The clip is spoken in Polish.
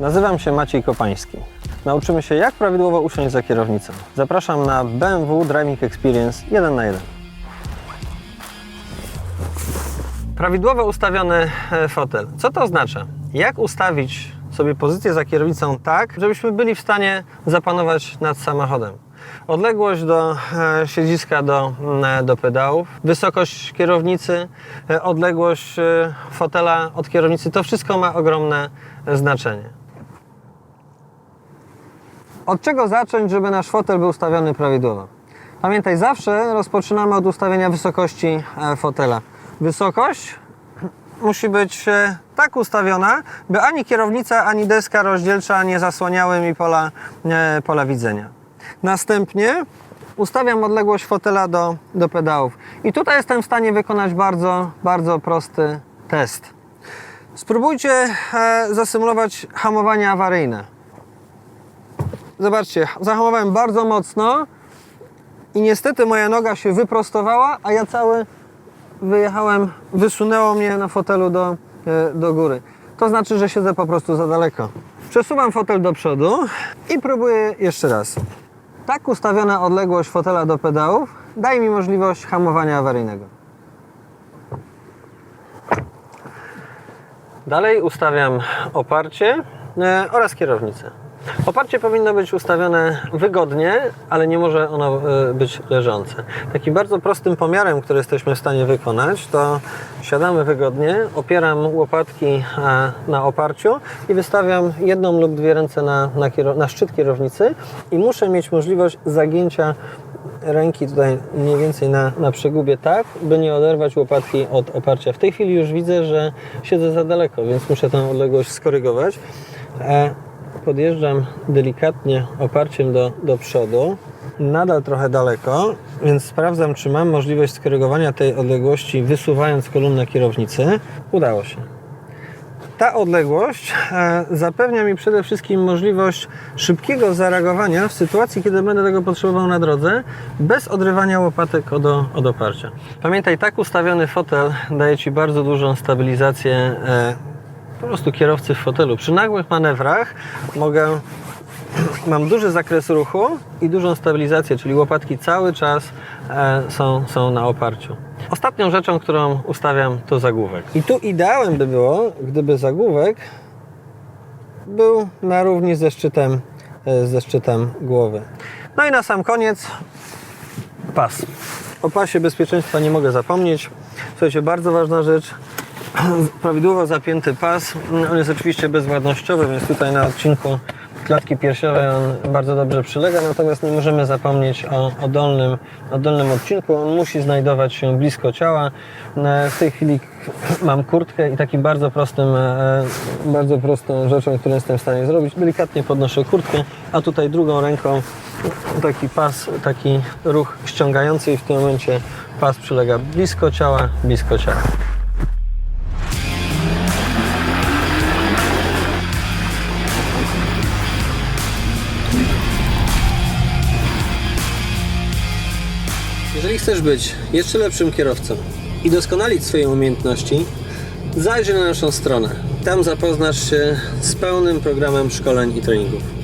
Nazywam się Maciej Kopański. Nauczymy się, jak prawidłowo usiąść za kierownicą. Zapraszam na BMW Driving Experience 1 na 1. Prawidłowo ustawiony e, fotel. Co to oznacza? Jak ustawić sobie pozycję za kierownicą tak, żebyśmy byli w stanie zapanować nad samochodem? Odległość do e, siedziska, do, mm, do pedałów, wysokość kierownicy, e, odległość e, fotela od kierownicy, to wszystko ma ogromne e, znaczenie. Od czego zacząć, żeby nasz fotel był ustawiony prawidłowo? Pamiętaj, zawsze rozpoczynamy od ustawienia wysokości e, fotela. Wysokość musi być e, tak ustawiona, by ani kierownica, ani deska rozdzielcza nie zasłaniały mi pola, e, pola widzenia. Następnie ustawiam odległość fotela do, do pedałów. I tutaj jestem w stanie wykonać bardzo, bardzo prosty test. Spróbujcie e, zasymulować hamowanie awaryjne. Zobaczcie, zahamowałem bardzo mocno i niestety moja noga się wyprostowała, a ja cały wyjechałem, wysunęło mnie na fotelu do, e, do góry. To znaczy, że siedzę po prostu za daleko. Przesuwam fotel do przodu i próbuję jeszcze raz. Tak ustawiona odległość fotela do pedałów daje mi możliwość hamowania awaryjnego. Dalej ustawiam oparcie e, oraz kierownicę. Oparcie powinno być ustawione wygodnie, ale nie może ono e, być leżące. Takim bardzo prostym pomiarem, który jesteśmy w stanie wykonać, to siadamy wygodnie, opieram łopatki e, na oparciu i wystawiam jedną lub dwie ręce na, na, na szczyt kierownicy i muszę mieć możliwość zagięcia ręki tutaj mniej więcej na, na przegubie tak, by nie oderwać łopatki od oparcia. W tej chwili już widzę, że siedzę za daleko, więc muszę tę odległość skorygować. E, podjeżdżam delikatnie oparciem do, do przodu, nadal trochę daleko, więc sprawdzam, czy mam możliwość skorygowania tej odległości wysuwając kolumnę kierownicy. Udało się. Ta odległość e, zapewnia mi przede wszystkim możliwość szybkiego zareagowania w sytuacji, kiedy będę tego potrzebował na drodze, bez odrywania łopatek od, od oparcia. Pamiętaj, tak ustawiony fotel daje Ci bardzo dużą stabilizację e, po prostu kierowcy w fotelu. Przy nagłych manewrach mogę mam duży zakres ruchu i dużą stabilizację, czyli łopatki cały czas e, są, są na oparciu. Ostatnią rzeczą, którą ustawiam, to zagłówek. I tu ideałem by było, gdyby zagłówek był na równi ze szczytem, e, ze szczytem głowy. No i na sam koniec pas. O pasie bezpieczeństwa nie mogę zapomnieć. Słuchajcie, bardzo ważna rzecz. Prawidłowo zapięty pas. On jest oczywiście bezwładnościowy, więc tutaj na odcinku klatki piersiowej on bardzo dobrze przylega, natomiast nie możemy zapomnieć o, o, dolnym, o dolnym odcinku. On musi znajdować się blisko ciała. E, W tej chwili mam kurtkę i takim bardzo prostym, e, bardzo prostą rzeczą, którą jestem w stanie zrobić, delikatnie podnoszę kurtkę, a tutaj drugą ręką taki pas, taki ruch ściągający i w tym momencie pas przylega blisko ciała, blisko ciała. Jeżeli chcesz być jeszcze lepszym kierowcą i doskonalić swoje umiejętności, zajrzyj na naszą stronę. Tam zapoznasz się z pełnym programem szkoleń i treningów.